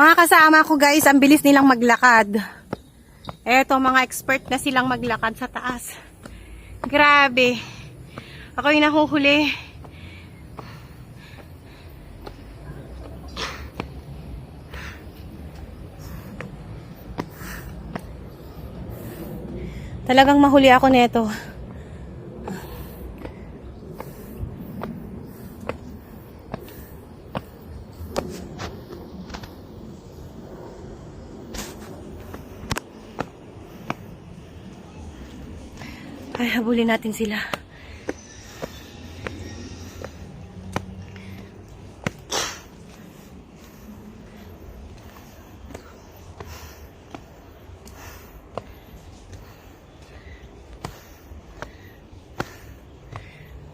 Mga kasama ko guys, ang bilis nilang maglakad. Eto, mga expert na silang maglakad sa taas. Grabe. Ako yung nahuhuli. Talagang mahuli ako neto. Ay, habulin natin sila.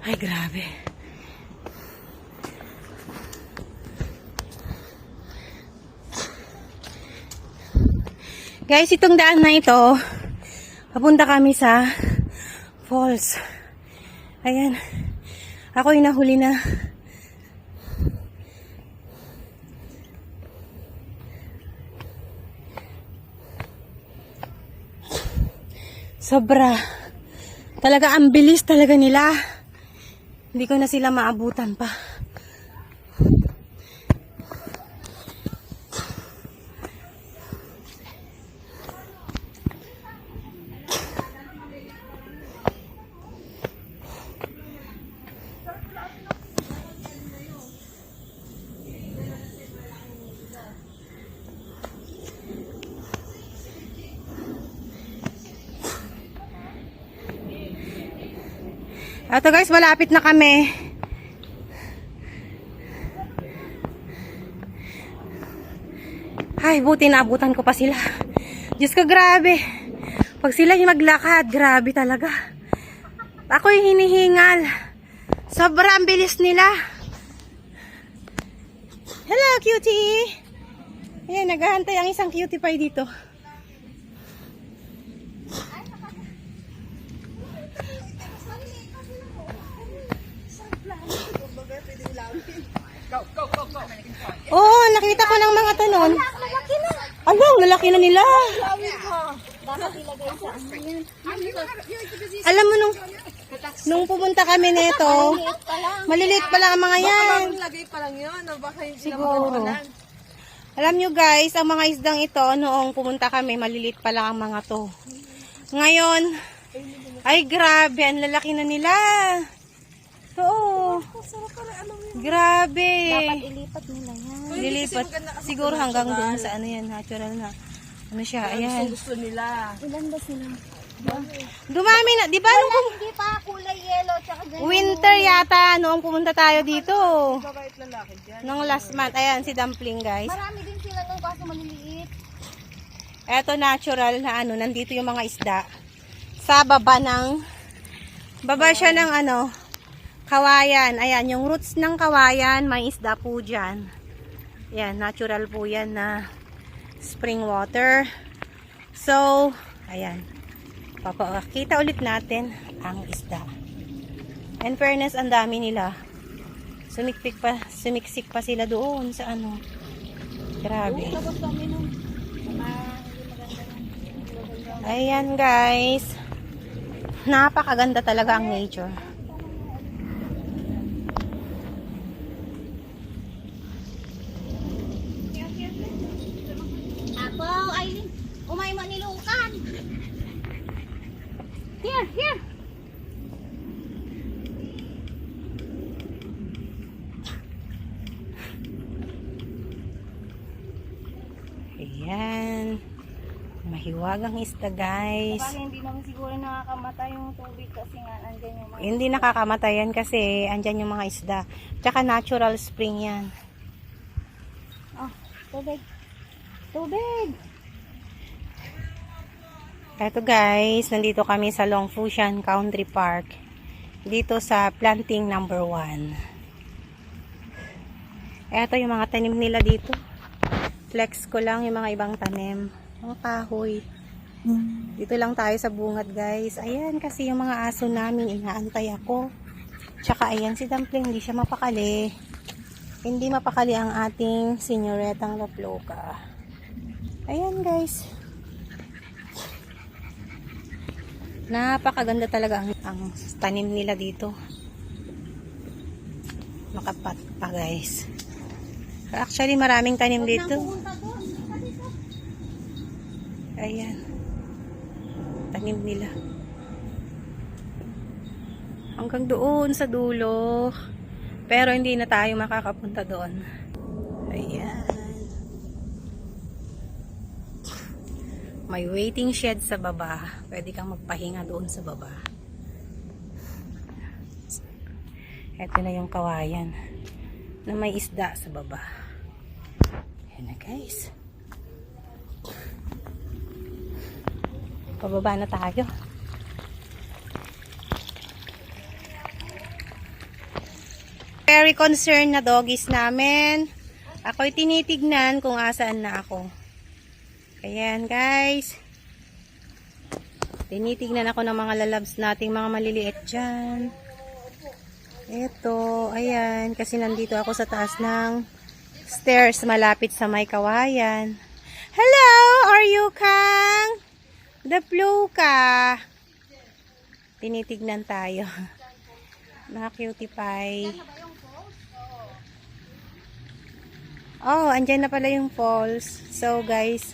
Ay, grabe. Guys, itong daan na ito, papunta kami sa falls. Ayan. Ako yung nahuli na. Sobra. Talaga ang bilis talaga nila. Hindi ko na sila maabutan pa. Ito guys, malapit na kami. Ay, buti naabutan ko pa sila. Diyos ko, grabe. Pag sila yung maglakad, grabe talaga. Ako yung hinihingal. Sobrang bilis nila. Hello, cutie. Ayan, naghahantay ang isang cutie pie dito. Oh, nakita ko ng mga tanon. Ano, lalaki na nila. Alam mo nung nung pumunta kami nito, maliliit pa lang ang mga yan. Lagay pa lang yun, baka hindi Siguro. Alam nyo guys, ang mga isdang ito, noong pumunta kami, maliliit pa lang ang mga to. Ngayon, ay grabe, ang lalaki na nila. Oo. Grabe. Ilipat nila yan. Lilipat. Siguro hanggang doon sa ano yan, natural na. Ano siya, ayan. gusto nila. Ilan ba sila? Dumami na, di ba nung pum- Hindi pa kulay yellow tsaka ganyan. winter yata, noong pumunta tayo dito. Nung last month, ayan si Dumpling guys. Marami din sila nung kaso maliliit. Eto natural na ano, nandito yung mga isda. Sa baba ng, baba siya ng ano, kawayan. Ayan, yung roots ng kawayan, may isda po dyan. Ayan, natural po yan na spring water. So, ayan. Papakita ulit natin ang isda. In fairness, ang dami nila. Sumikpik pa, sumiksik pa sila doon sa ano. Grabe. Ayan guys. Napakaganda talaga ang nature. Ako, Aileen. Umay mo nilukan. Here, here. Ayan. Mahiwagang isda guys. Baka hindi naman siguro nakakamatay yung tubig kasi nga nandyan yung mga... Hindi nakakamatayan kasi andyan yung mga isda. Tsaka natural spring yan. Oh, tubig. Tubig. Eto guys, nandito kami sa Long Fusion Country Park. Dito sa planting number 1. Eto yung mga tanim nila dito. Flex ko lang yung mga ibang tanim. Mga kahoy. Dito lang tayo sa bungad guys. Ayan kasi yung mga aso namin inaantay ako. Tsaka ayan si Dumpling, hindi siya mapakali. Hindi mapakali ang ating senyoretang Laploca. Ayan guys. Napakaganda talaga ang, ang tanim nila dito. Makapat pa guys. Actually maraming tanim dito. Ayan. Tanim nila. Hanggang doon sa dulo. Pero hindi na tayo makakapunta doon. Ayan. May waiting shed sa baba. Pwede kang magpahinga doon sa baba. Ito na yung kawayan na may isda sa baba. Ayan na guys. Pababa na tayo. Very concerned na doggies namin. Ako'y tinitignan kung asaan na ako. Ayan guys. Tinitignan ako ng mga lalabs nating mga maliliit dyan. Ito, ayan. Kasi nandito ako sa taas ng stairs malapit sa may kawayan. Hello! Are you Kang? The blue ka. Tinitignan tayo. Mga cutie pie. Oh, andyan na pala yung falls. So, guys,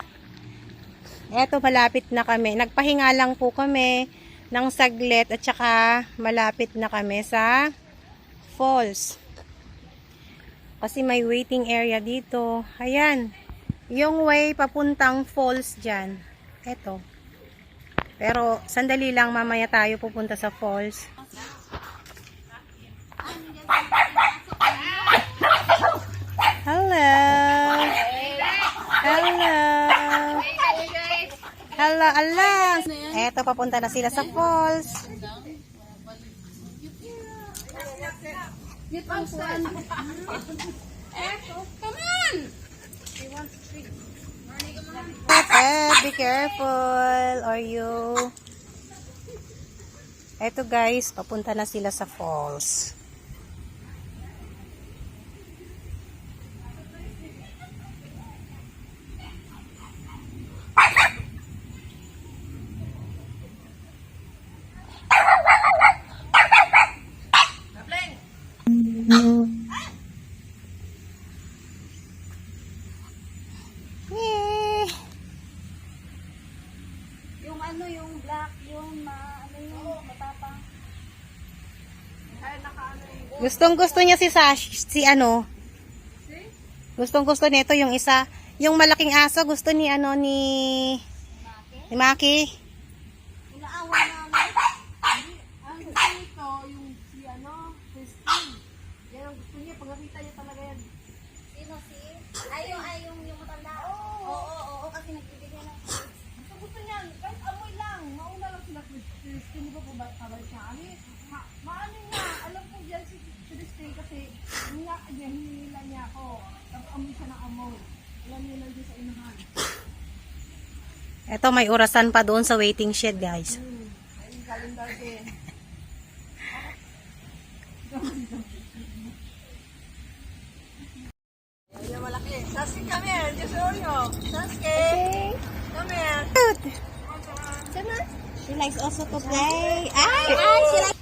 eto malapit na kami. Nagpahinga lang po kami ng saglit at saka malapit na kami sa falls. Kasi may waiting area dito. Ayan. Yung way papuntang falls dyan. Eto. Pero, sandali lang mamaya tayo pupunta sa falls. Hello. Hello. Hello, Allah. Eto, papunta na sila sa falls. Eh, be careful. Or you... Eto guys, papunta na sila sa falls. Yay! Yung ano, yung black, yung ma, ano yung matapang. Gustong gusto niya si Sash, si ano? Gustong gusto nito yung isa, yung malaking aso gusto ni ano ni ni Maki. Inaawa namin. Ang gusto yung si ano, Christine. Yan ang gusto niya. Pag nakita niya talaga yan. Sino si? Ay, yung, ay, yung, yung matanda. Oo, oo, oo, kasi nagbibigay ng Gusto niya, kahit amoy lang. Mauna lang sila Christine. Di ba po ba kabalik siya? Ano yun? Ma maano niya, alam ko dyan si Christine kasi niya, niya, hinila niya ako. Tapos amoy siya ng amoy. Alam niya lang sa inahan. Ito may orasan pa doon sa waiting shed, guys. Hmm. Ay, calendar din. Ayan, malaki. Sasuke, come here. Just show you. Sasuke. Come here. Cute. She likes also to play. Ay, ay, she likes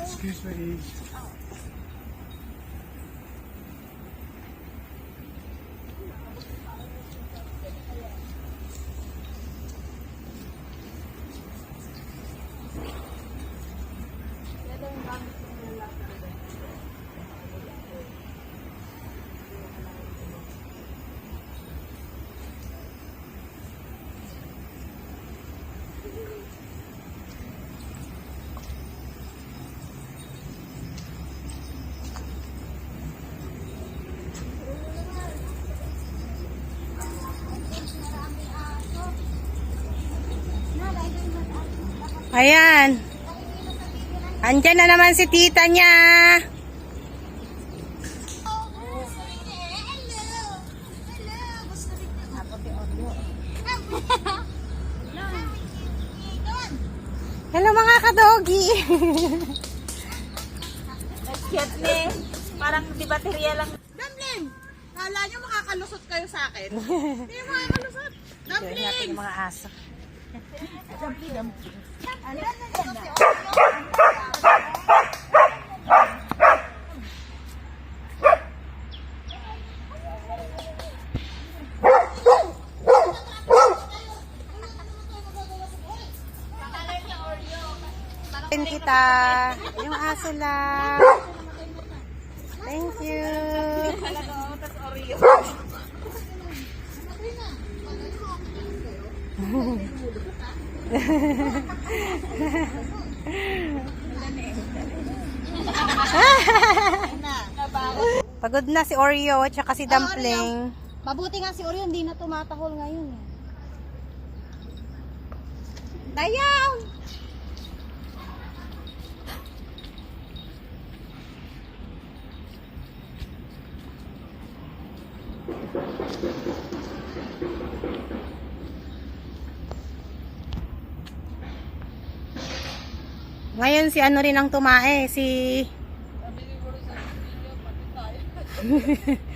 Excuse me. Ayan. Andyan na naman si tita niya. Hello mga kadogi. Cute ni. Parang di baterya lang. Dumpling! Kala nyo makakalusot kayo sa akin? Hindi makakalusot. Ito natin yung mga aso. Thank kita. Yung aso lang. Thank you. Pagod na si Oreo at saka si Dumpling. Mabuti nga si Orion, hindi na tumatahol ngayon. eh. Dayaw! Ngayon si ano rin ang tumae, si